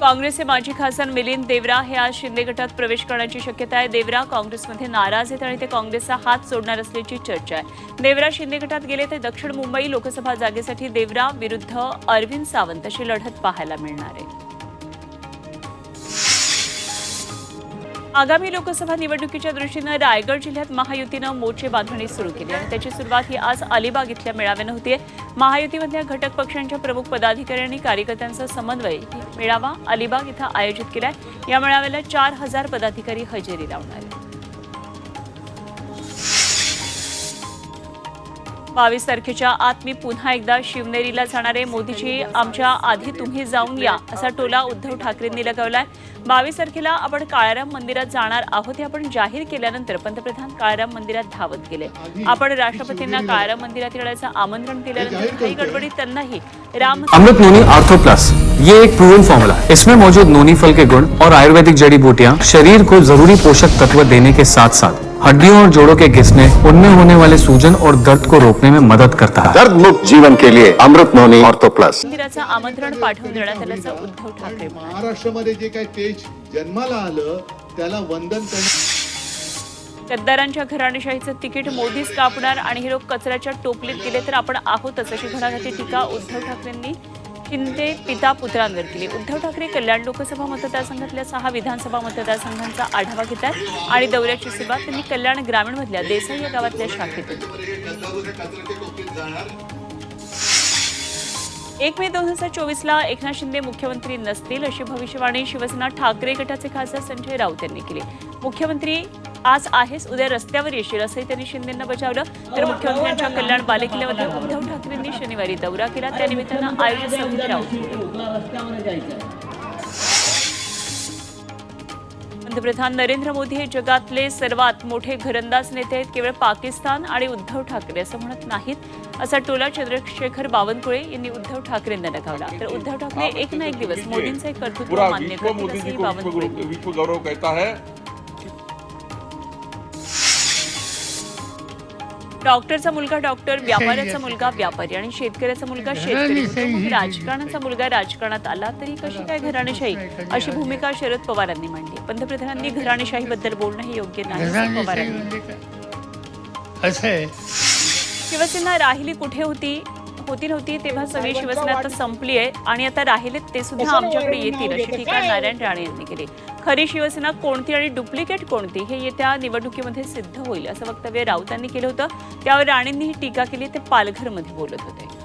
काँग्रेसचे माजी खासदार मिलिंद देवरा हे आज शिंदे गटात प्रवेश करण्याची शक्यता आहे. देवरा काँग्रेसमध्ये नाराज आहेत आणि ते काँग्रेसचा हात सोडणार असल्याची चर्चा आहे. देवरा शिंदे गटात गेले तर दक्षिण मुंबई लोकसभा जागेसाठी देवरा विरुद्ध अरविंद सावंत अशी लढत पाहायला मिळणार आहे. आगामी लोकसभा निवडणुकीच्या दृष्टीनं रायगड जिल्ह्यात महायुतीनं मोर्चे बांधणी सुरू केली आणि त्याची सुरुवात ही आज अलिबाग इथल्या मेळाव्यानं होतीये महायुतीमधल्या घटक पक्षांच्या प्रमुख पदाधिकारी आणि कार्यकर्त्यांचा समन्वय मेळावा अलिबाग इथं आयोजित केलाय. या मेळाव्याला चार हजार पदाधिकारी हजेरी लावणार आहेत. बावीस तारखेच्या आत मी पुन्हा एकदा शिवनेरीला जाणारे मोदीजी आमच्या आधी तुम्ही जाऊन या असा टोला उद्धव ठाकरेंनी लगावलाय. बावीस तारखेला आपण काळाराम मंदिरात जाणार आहोत हे आपण जाहीर केल्यानंतर पंतप्रधान काळाराम मंदिरात धावत गेले. आपण राष्ट्रपतींना काळाराम मंदिरात येण्याचं आमंत्रण दिल्यानंतर काही गडबडीत त्यांनाही Ram Amrit noni ortho plus ये एक प्रूवन फॉर्मूला इसमें मौजूद नोनी फल के गुण और आयुर्वेदिक जड़ी बूटियाँ शरीर को जरूरी पोषक तत्व देने के साथ साथ हड्डियों और जोड़ों के घिसने उनमें होने वाले सूजन और दर्द को रोकने में मदद करता है। दर्द मुक्त जीवन के लिए अमृत नोनी ऑर्थो प्लस। मंदिराचं आमंत्रण पाठवून देण्यात आल्याचं उद्धव ठाकरे महाराष्ट्रामध्ये जे काही तेज जन्माला आलं त्याला वंदन गद्दारांच्या घराणेशाहीचं तिकीट मोदीच कापणार आणि हे लोक कचऱ्याच्या टोपलीत गेले तर आपण आहोतच अशी घणाघाती टीका उद्धव ठाकरेंनी शिंदे पिता पुत्रांवर केली उद्धव ठाकरे कल्याण लोकसभा मतदारसंघातल्या सहा विधानसभा मतदारसंघांचा आढावा घेत आहेत आणि दौऱ्याची सुरुवात त्यांनी कल्याण ग्रामीणमधल्या देसाई या गावातल्या शाखेतून एक मे दोन हजार चोवीसला एकनाथ शिंदे मुख्यमंत्री नसतील अशी भविष्यवाणी शिवसेना ठाकरे गटाचे खासदार संजय राऊत यांनी केली. मुख्यमंत्री आज आहेस उद्या रस्त्यावर येशील असंही त्यांनी शिंदेंना बजावलं. तर मुख्यमंत्र्यांच्या कल्याण बालेकिल्ल्यामध्ये उद्धव ठाकरेंनी शनिवारी दौरा केला. त्यानिमित्तानं आयोजित राऊत बोलले. पंतप्रधान नरेंद्र मोदी हे जगातले सर्वात मोठे घरंदाज नेते आहेत. केवळ पाकिस्तान आणि उद्धव ठाकरे असं म्हणत नाहीत असा टोला चंद्रशेखर बावनकुळे यांनी उद्धव ठाकरेंना लगावला. तर उद्धव ठाकरे एक ना एक दिवस मोदींचे कर्तृत्व मान्य करतील असंही बावनकुळे डॉक्टरचा मुलगा डॉक्टर व्यापाऱ्याचा मुलगा व्यापारी आणि शेतकऱ्याचा मुलगा शेतकरी. मग राजकारणाचा मुलगा राजकारणात आला तरी कशी काय घराणेशाही? अशी भूमिका शरद पवारांनी मांडली. पंतप्रधानांनी घराणेशाहीबद्दल बोलणं हे योग्य नाही पवारांनी. म्हणजे शिवसेना राहिली कुठे होती? होती नव्हती तेव्हा सगळी शिवसेना आता संपली आहे आणि आता राहिलेत ते सुद्धा आमच्याकडे येतील अशी टीका नारायण राणे यांनी केली. खरी शिवसेना कोणती आणि डुप्लिकेट कोणती हे येत्या निवडणुकीमध्ये सिद्ध होईल असं वक्तव्य राऊतांनी केलं होतं. त्यावर राणेंनी ही टीका केली ते पालघरमध्ये बोलत होते.